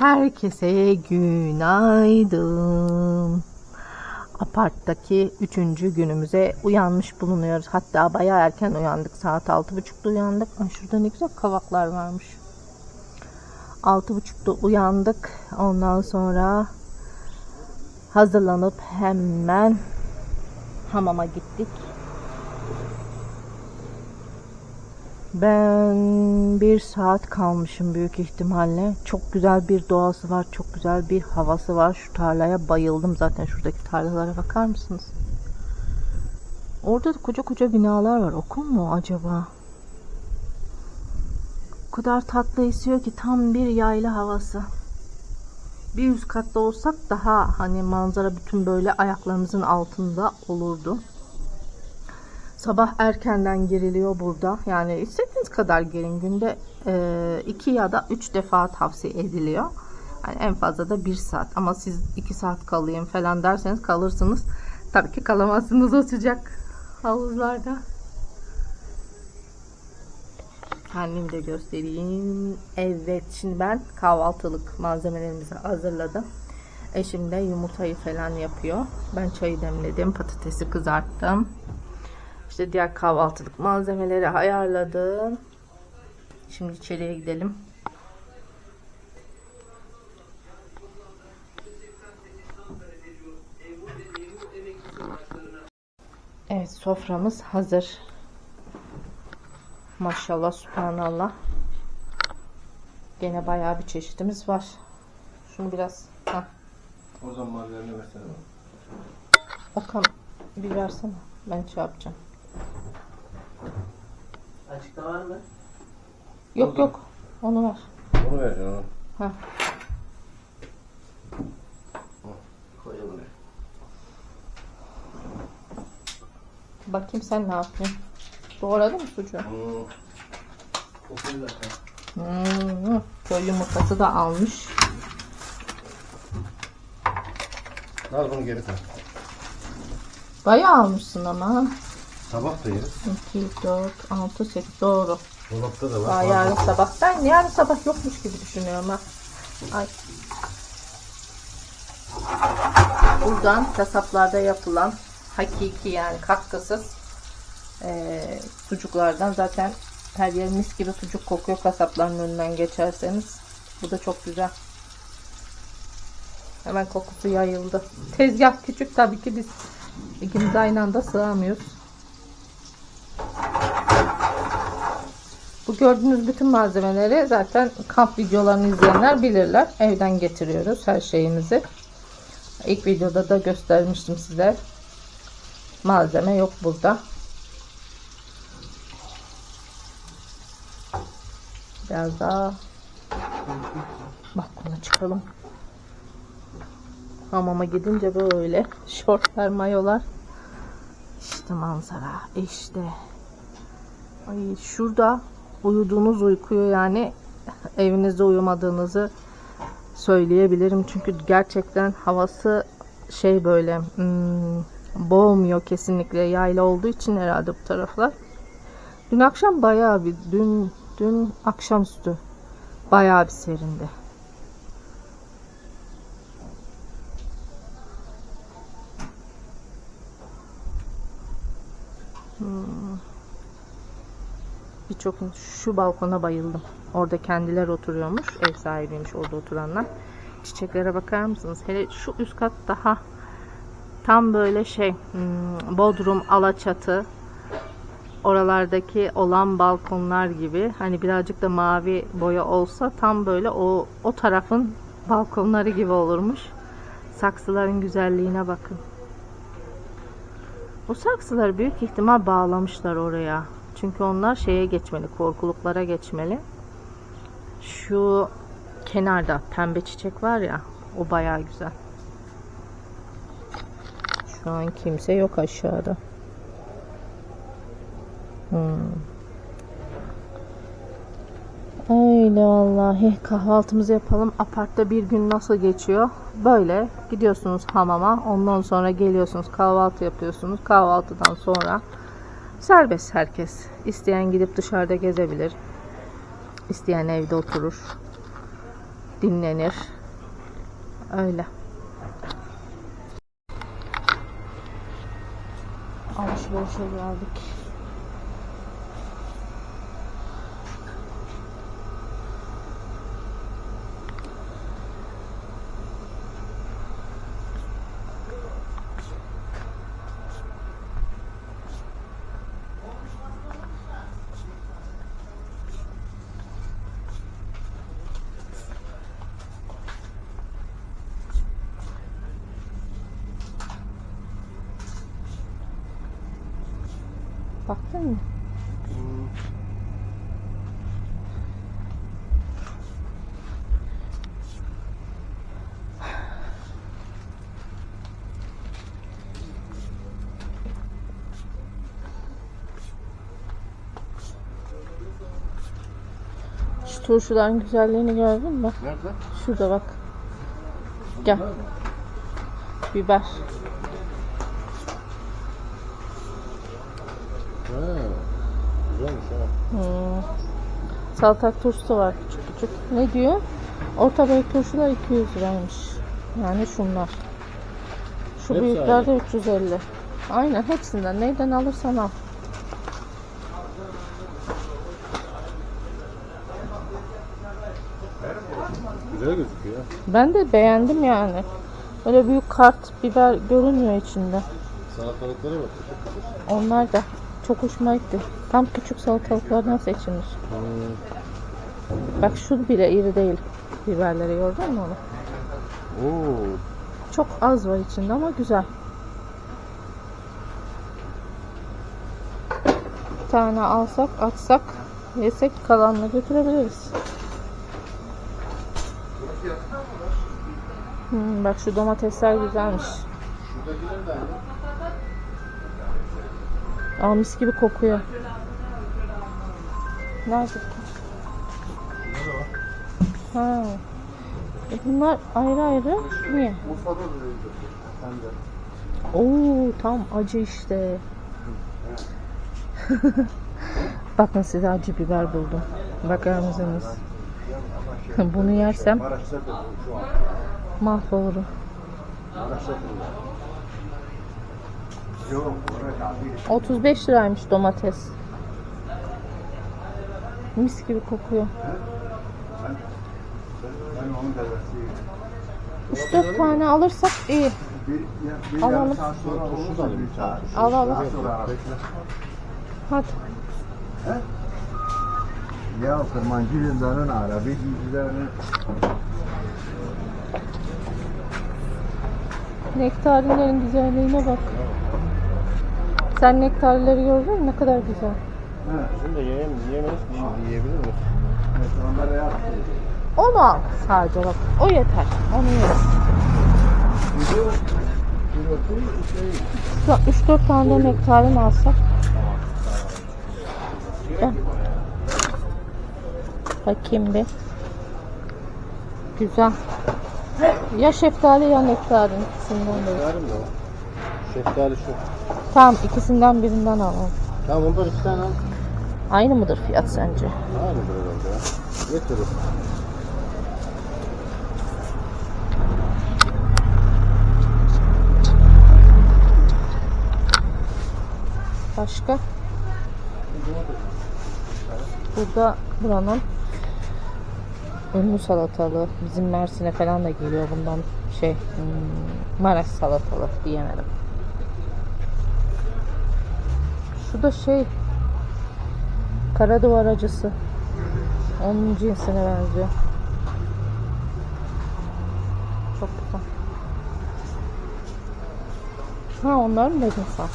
Herkese günaydın. Aparttaki üçüncü günümüze uyanmış bulunuyoruz. Hatta bayağı erken uyandık. Saat altı buçukta uyandık. Ay şurada ne güzel kavaklar varmış. Altı buçukta uyandık. Ondan sonra hazırlanıp hemen hamama gittik. Ben bir saat kalmışım büyük ihtimalle. Çok güzel bir doğası var, çok güzel bir havası var. Şu tarlaya bayıldım zaten. Şuradaki tarlalara bakar mısınız? Orada da koca koca binalar var. Okul mu acaba? O kadar tatlı esiyor ki tam bir yayla havası. Bir üst katta olsak daha hani manzara bütün böyle ayaklarımızın altında olurdu. Sabah erkenden giriliyor burada. Yani istediğiniz kadar girin. Günde 2 ya da 3 defa tavsiye ediliyor. Yani en fazla da 1 saat. Ama siz 2 saat kalayım falan derseniz kalırsınız. Tabii ki kalamazsınız o sıcak havuzlarda. Kendimi de göstereyim. Evet şimdi ben kahvaltılık malzemelerimizi hazırladım. Eşim de yumurtayı falan yapıyor. Ben çayı demledim. Patatesi kızarttım. İşte diğer kahvaltılık malzemeleri ayarladım. Şimdi içeriye gidelim. Evet soframız hazır. Maşallah subhanallah. Gene bayağı bir çeşitimiz var. Şunu biraz heh, O zaman malzeme versene. Okan bir versene. Ben şey yapacağım. Açıkta var mı? Yok Oldu. yok. Onu ver. Onu vereceksin onu. Ha. Koyalım. Bakayım sen ne yapıyorsun? Doğradın mı sucuğu? Hmm. Kokuyor zaten. Hmm, köy yumurtası da almış. Al bunu geri tak. Bayağı almışsın ama. Sabah da yeriz. 2, 4, 6, 8 doğru. Dolapta da var. Daha yarın sabah. Ben yarın sabah yokmuş gibi düşünüyorum ha. Ay. Buradan kasaplarda yapılan hakiki yani katkısız eee, sucuklardan zaten her yer mis gibi sucuk kokuyor kasapların önünden geçerseniz. Bu da çok güzel. Hemen kokusu yayıldı. Tezgah küçük tabii ki biz ikimiz aynı anda sığamıyoruz. Bu gördüğünüz bütün malzemeleri zaten kamp videolarını izleyenler bilirler. Evden getiriyoruz her şeyimizi. İlk videoda da göstermiştim size. Malzeme yok burada. Biraz daha balkona çıkalım. Hamama gidince böyle şortlar, mayolar. İşte manzara, işte. Ay şurada uyuduğunuz uykuyu yani evinizde uyumadığınızı söyleyebilirim. Çünkü gerçekten havası şey böyle hmm, boğmuyor kesinlikle yayla olduğu için herhalde bu taraflar. Dün akşam bayağı bir dün dün akşamüstü bayağı bir serindi. Birçok şu balkona bayıldım. Orada kendiler oturuyormuş. Ev sahibiymiş orada oturanlar. Çiçeklere bakar mısınız? Hele şu üst kat daha tam böyle şey hmm, Bodrum, Alaçatı oralardaki olan balkonlar gibi hani birazcık da mavi boya olsa tam böyle o o tarafın balkonları gibi olurmuş. Saksıların güzelliğine bakın. Bu saksıları büyük ihtimal bağlamışlar oraya. Çünkü onlar şeye geçmeli, korkuluklara geçmeli. Şu kenarda pembe çiçek var ya, o bayağı güzel. Şu an kimse yok aşağıda. Hmm. Öyle vallahi kahvaltımızı yapalım. Apartta bir gün nasıl geçiyor? Böyle gidiyorsunuz hamama. Ondan sonra geliyorsunuz kahvaltı yapıyorsunuz. Kahvaltıdan sonra serbest herkes. İsteyen gidip dışarıda gezebilir. İsteyen evde oturur. dinlenir. Öyle. Alışverişe geldik. Baktın mı? Şu turşuların güzelliğini gördün mü? Nerede? Şurada bak. Gel. Biber. Ha. Güzelmiş ha. Hmm. Saltak turşusu var küçük küçük. Ne diyor? Orta boy turşular 200 liraymış. Yani şunlar. Şu Hepsi büyükler de 350. Aynen hepsinden. Neyden alırsan al. Güzel gözüküyor. Ben de beğendim yani. Öyle büyük kart biber görünmüyor içinde. Salatalıklara bak. Onlar da çok hoşuma gitti. Tam küçük salatalıklardan seçilmiş. Bak şu bile iri değil. Biberleri gördün mü onu? Oo. Çok az var içinde ama güzel. Bir tane alsak, atsak, yesek kalanını götürebiliriz. Hmm, bak şu domatesler güzelmiş. Şuradakiler de aynı. Aa, mis gibi kokuyor. Nerede? Ha. E bunlar ayrı ayrı. Niye? Urfa'da da öyle. Hem de. Oo tam acı işte. Bakın size acı biber buldum. Bakar mısınız? Bunu yersem mahvolurum. Maraş'ta da. Yok, oraya abi. 35 liraymış domates. Mis gibi kokuyor. Ben onun devresiyim. 3-4 tane alırsak iyi. Alalım. Al al. Hadi. Ya kırmancı yüzlerin Arabi yüzlerin Nektarinlerin güzelliğine bak. Sen nektarları gördün mü? Ne kadar güzel. Şimdi de yiyeyim, yiyemeyiz ki şimdi yiyebilir miyiz? Onlara yaptı. Onu al sadece bak. O yeter. Onu yeriz. Şu 3-4 tane de nektarin alsak. Gel. Bakayım bir. Güzel. Ya şeftali ya nektarin ikisinden var. Şeftali şu. Tamam ikisinden birinden alalım. Tamam ondan iki tane al. Aynı mıdır fiyat sence? Aynıdır herhalde ya. Getirir. Başka? Burada buranın ünlü salatalığı. Bizim Mersin'e falan da geliyor bundan şey hmm, Maraş salatalığı diyemedim. Şu da şey kara duvar acısı. Onun cinsine benziyor. Çok güzel. Ha onlar mı dedin sen?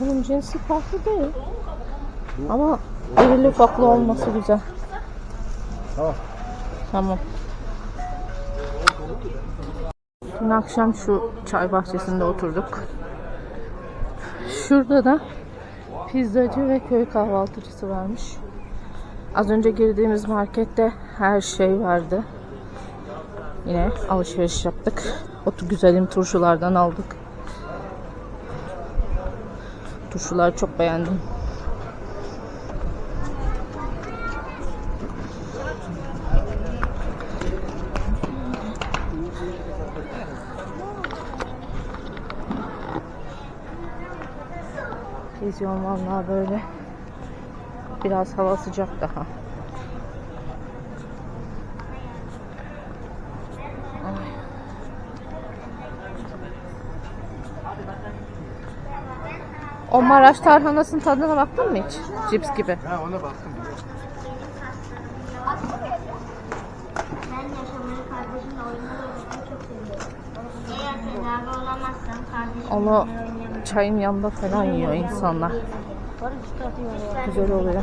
Bunun cinsi farklı değil. Ama irili ufaklı olması güzel. Tamam. Tamam. Dün akşam şu çay bahçesinde oturduk. Şurada da pizzacı ve köy kahvaltıcısı varmış. Az önce girdiğimiz markette her şey vardı. Yine alışveriş yaptık. Otu güzelim turşulardan aldık. Turşuları çok beğendim. Geziyorum vallahi böyle. Biraz hava sıcak daha. O Maraş tarhanasının tadına baktın mı hiç? Cips gibi. Ha ona baktım. Onu. Çayın yanında falan yiyor insanlar. Güzel oluyor.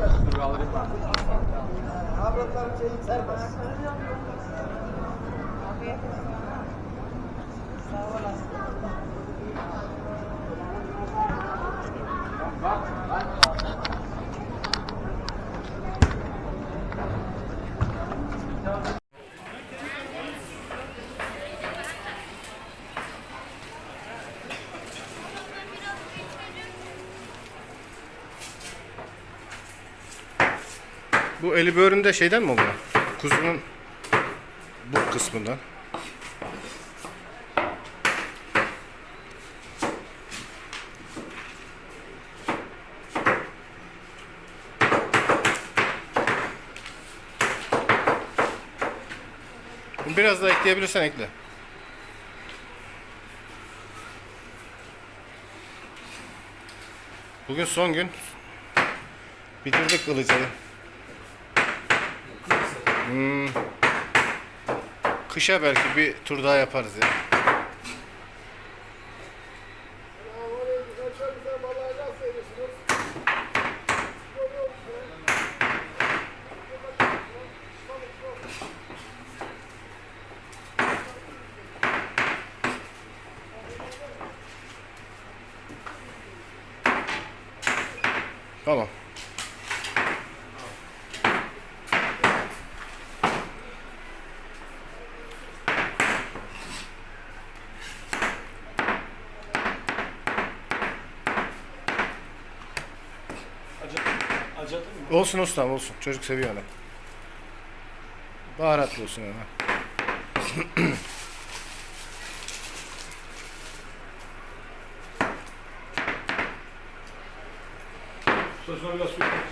Saat 5. Bu eli böğründe şeyden mi oluyor? Kuzunun bu kısmından. Biraz daha ekleyebilirsen ekle. Bugün son gün. Bitirdik ılıcayı. Hmm. Kışa belki bir tur daha yaparız ya. Tamam. Olsun ustam olsun. Çocuk seviyor onu. Baharatlı olsun ama.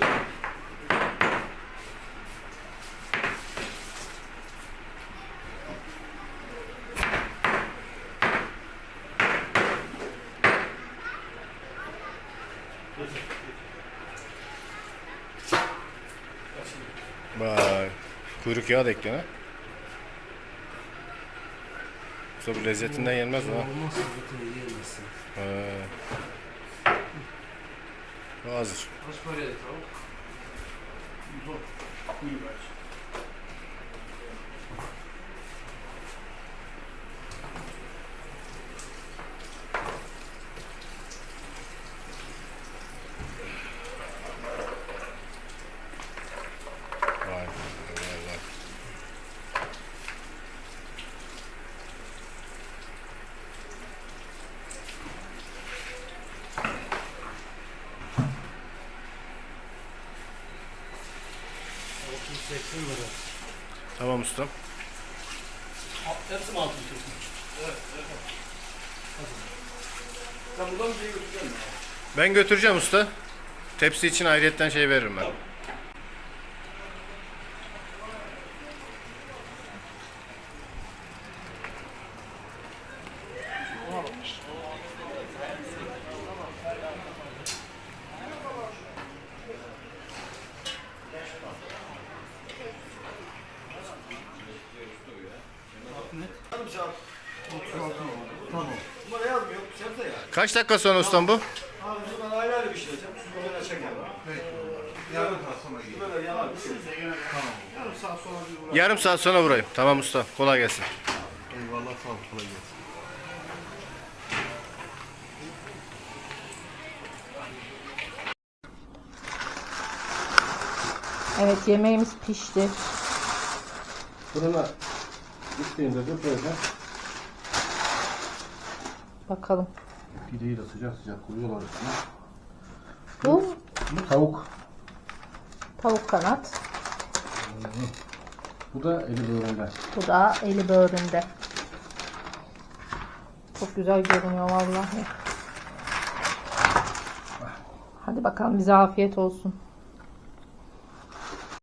Vay. Kuyruk yağı da ekle ha. Yoksa bu lezzetinden yenmez o ha. Olmazsa zaten yiyemezsin. Bu hazır. Kaç paraya tavuk? Zor. Buyur belki. 280 lira. Tamam ustam. Hepsi mi 600? Evet, evet. Sen buradan bir şey götüreceğim mi? Ben götüreceğim usta. Tepsi için ayrıyetten şey veririm ben. Tamam. Tamam. Yazmıyor. Sebze ya. Kaç dakika sonra ustam bu? Abi ayrı ayrı çeker. Yarım saat sonra yanar. Tamam. Yarım saat sonra bir uğraş. Yarım saat sonra vurayım. Tamam usta. Kolay gelsin. Eyvallah sağ ol. Kolay gelsin. Evet yemeğimiz pişti. Fırına gittiğinde de böyle Bakalım. pideyi de sıcak sıcak koyuyorlar üstüne. Bu Bu tavuk. tavuk kanat. Bu da eli böğründen. Bu da eli böğründe. Çok güzel görünüyor vallahi. Hadi bakalım bize afiyet olsun.